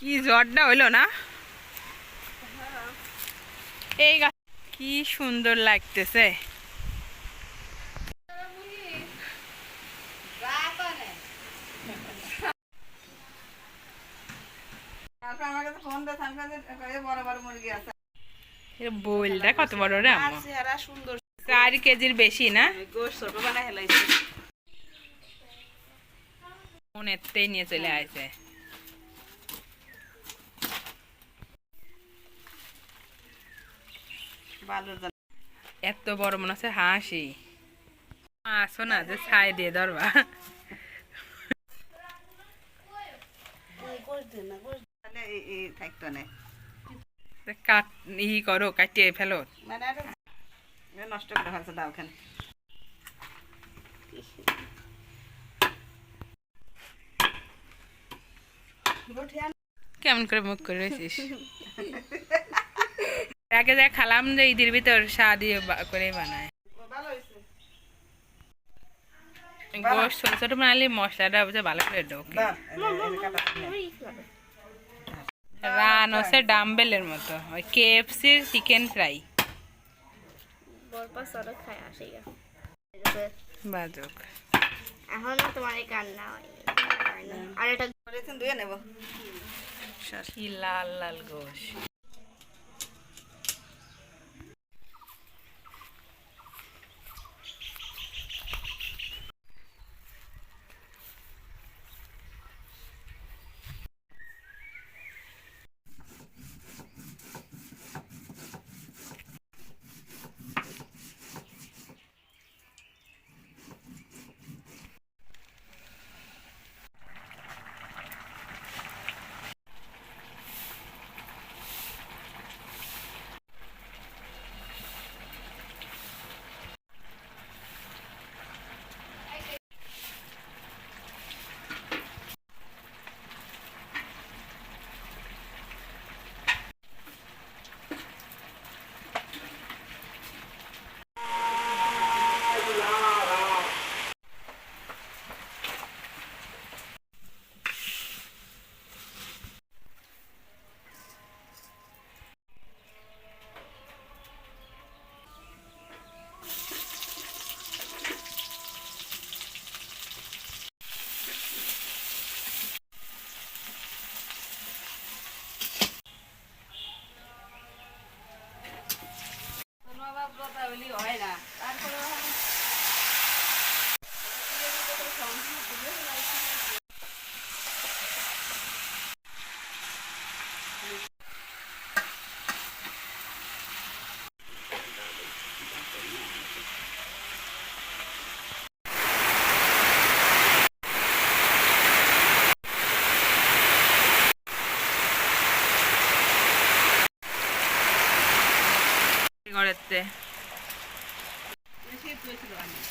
কি জ্বরটা হইল না? এই গাছ কি সুন্দর লাগতেছে। বোলটা কত বড় রে সুন্দর চার কেজির বেশি না? মনেতেই নিয়ে চলে আসে এত বড় মনে হচ্ছে হাসি। আসো না যে ছাই দিয়ে ধরবা। তাহলে এই- এই থাকতো না। তা কাট ই করো কাটিয়ে ফেলো। মানে নষ্ট করে দাও ওখানে কেমন করে মুখ করে রয়েছিস? আগে যা খালাম যে ঈদের ভিতর সা দিয়ে করে বানায়। ভালো গোশ ছোট ছোট বানালে মশলাটা বুঝে ভালো করে ঢোকে। দাও, এই যে- এই যে কাটা। রান হচ্ছে ডাম্বেলের মতো। ওই কেএফসির চিকেন ফ্রাই বরপা সরক খায় আসে গা বাজক। এখন তোমার কান্না হয়নি আর এটা করেছেন নেব। কি লাল লাল গোশ। 어때? 요새 부에 들어가네.